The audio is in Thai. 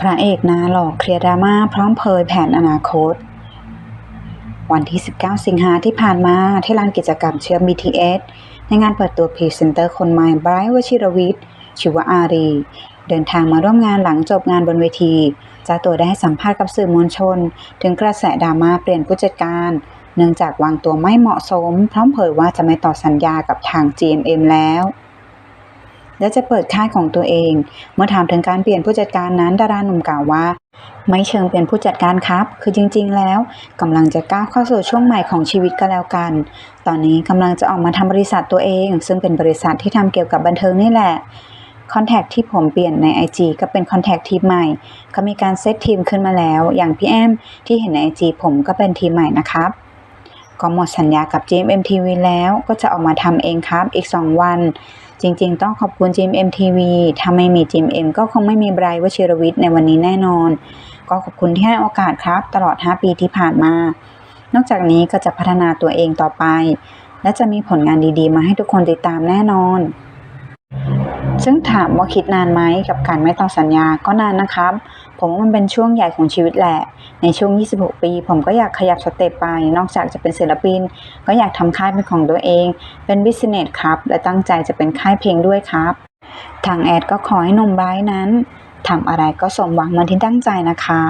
พระเอกนาหล่อเคลียร์ดราม่าพร้อมเผยแผนอนาคต วันที่ 19 สิงหาที่ผ่านมาที่ลานกิจกรรมเชื่อม BTS ในงานเปิดตัวพรีเซนเตอร์คนใหม่ไบรท์วชิรวิทย์ชิวอารี เดินทางมาร่วมงานหลังจบงานบนเวทีจ้าตัวได้ให้สัมภาษณ์กับสื่อมวลชน ถึงกระแสดราม่าเปลี่ยนผู้จัดการ เนื่องจากวางตัวไม่เหมาะสม พร้อมเผยว่าจะไม่ต่อสัญญากับทาง GMM แล้ว และจะเปิดค่ายของตัวเอง เมื่อถามถึงการเปลี่ยนผู้จัดการนั้นดาราหนุ่มกล่าวว่า ไม่เชิงเป็นผู้จัดการครับ คือจริง ๆ แล้วกำลังจะก้าวเข้าสู่ช่วงใหม่ของชีวิตก็แล้วกัน ตอนนี้กำลังจะออกมาทำบริษัทตัวเอง ซึ่งเป็นบริษัทที่ทำเกี่ยวกับบันเทิงนี่แหละคอนแทคที่ผมเปลี่ยนใน IG ก็เป็นคอนแทคทีมใหม่เขามีการเซตทีมขึ้นมาแล้ว อย่างพี่แอมที่เห็นใน IG ผมก็เป็นทีมใหม่นะครับ ก็หมดสัญญากับ GMM TV แล้วก็จะออกมาทำเองครับอีก 2 วัน จริงๆ ต้องขอบคุณ GMM TV ถ้าไม่มี GMM ก็คงไม่มีไบรท์วชิรวิทย์ในวันนี้แน่นอน ก็ขอบคุณที่ให้โอกาสครับ ตลอด 5 ปีที่ผ่านมา นอกจากนี้ก็จะพัฒนาตัวเองต่อไป และจะมีผลงานดีๆ มาให้ทุกคนติดตามแน่นอน ซึ่งถามว่าคิดนานไหมกับการไม่ต่อสัญญาก็นานนะครับ ผมว่ามันเป็นช่วงใหญ่ของชีวิตแหละ ในช่วง 26 ปี ผมก็อยากขยับสเต็ปไป นอกจากจะเป็นศิลปิน ก็อยากทำค่ายเป็นของตัวเอง เป็นบิสเนสครับ และตั้งใจจะเป็นค่ายเพลงด้วยครับ ทางแอดก็ขอให้หนุ่มไบร์นั้นทำอะไรก็สมหวังเหมือนที่ตั้งใจนะคะ